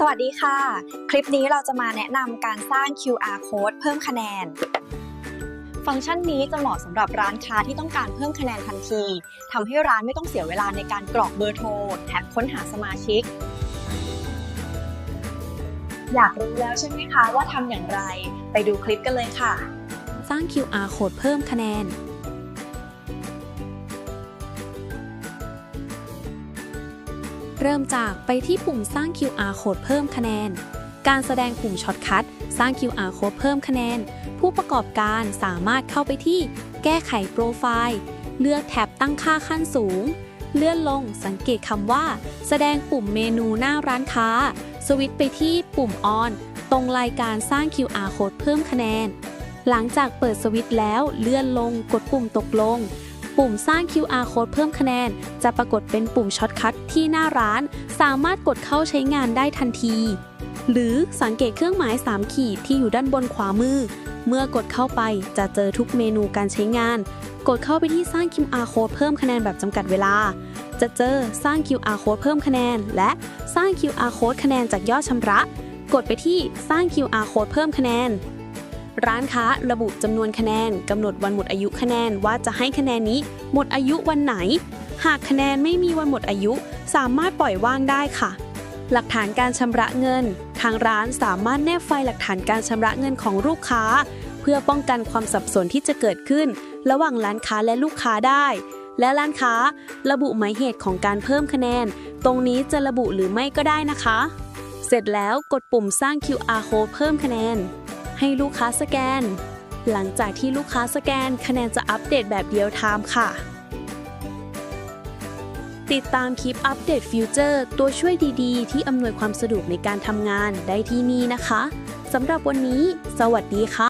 สวัสดีค่ะ คลิปนี้เราจะมาแนะนำการสร้าง QR code เพิ่มคะแนน ฟังก์ชันนี้จะเหมาะสำหรับร้านค้าที่ต้องการเพิ่มคะแนนทันทีทำให้ร้านไม่ต้องเสียเวลาในการกรอกเบอร์โทรแท็บค้นหาสมาชิก อยากรู้แล้วใช่ไหมคะว่าทำอย่างไร ไปดูคลิปกันเลยค่ะ สร้าง QR code เพิ่มคะแนน เริ่มจากไปที่ปุ่มสร้าง QR code เพิ่มคะแนน การแสดงปุ่มช็อตคัทสร้าง QR code เพิ่มคะแนน ผู้ประกอบการสามารถเข้าไปที่ แก้ไขโปรไฟล์ เลือกแท็บตั้งค่าขั้นสูง เลื่อนลงสังเกตคำว่า แสดงปุ่มเมนูหน้าร้านค้า สวิตช์ไปที่ปุ่มออนตรงรายการสร้าง QR code เพิ่มคะแนน หลังจากเปิดสวิตช์แล้วเลื่อนลงกดปุ่มตกลง ปุ่มสร้าง QR code เพิ่มคะแนน จะปรากฏเป็นปุ่มช็อตคัทที่หน้าร้าน สามารถกดเข้าใช้งานได้ทันที หรือสังเกตเครื่องหมาย 3 ขีดที่อยู่ด้านบนขวามือ เมื่อกดเข้าไปจะเจอทุกเมนูการใช้งาน กดเข้าไปที่สร้าง QR code เพิ่มคะแนนแบบจำกัดเวลา จะเจอสร้าง QR code เพิ่มคะแนน และสร้าง QR code คะแนนจากยอดชำระ กดไปที่สร้าง QR code เพิ่มคะแนน ร้านค้าระบุจำนวนคะแนนกำหนดวันหมดอายุคะแนนว่าจะให้คะแนนนี้ หมดอายุวันไหน หากคะแนนไม่มีวันหมดอายุ สามารถปล่อยว่างได้ค่ะ หลักฐานการชำระเงิน ทางร้านสามารถแนบไฟล์หลักฐานการชำระเงินของลูกค้า เพื่อป้องกันความสับสนที่จะเกิดขึ้น ระหว่างร้านค้าและลูกค้าได้ และร้านค้า ระบุหมายเหตุของการเพิ่มคะแนน ตรงนี้จะระบุหรือไม่ก็ได้นะคะ เสร็จแล้วกดปุ่มสร้าง QR code เพิ่มคะแนน ให้ลูกค้าสแกน หลังจากที่ลูกค้าสแกน คะแนนจะอัปเดตแบบเดียวไทม์ค่ะ ติดตามคลิปอัปเดตฟิวเจอร์ตัวช่วยดีๆ ที่อำนวยความสะดวกในการทำงานได้ที่นี่นะคะสำหรับวันนี้ สวัสดีค่ะ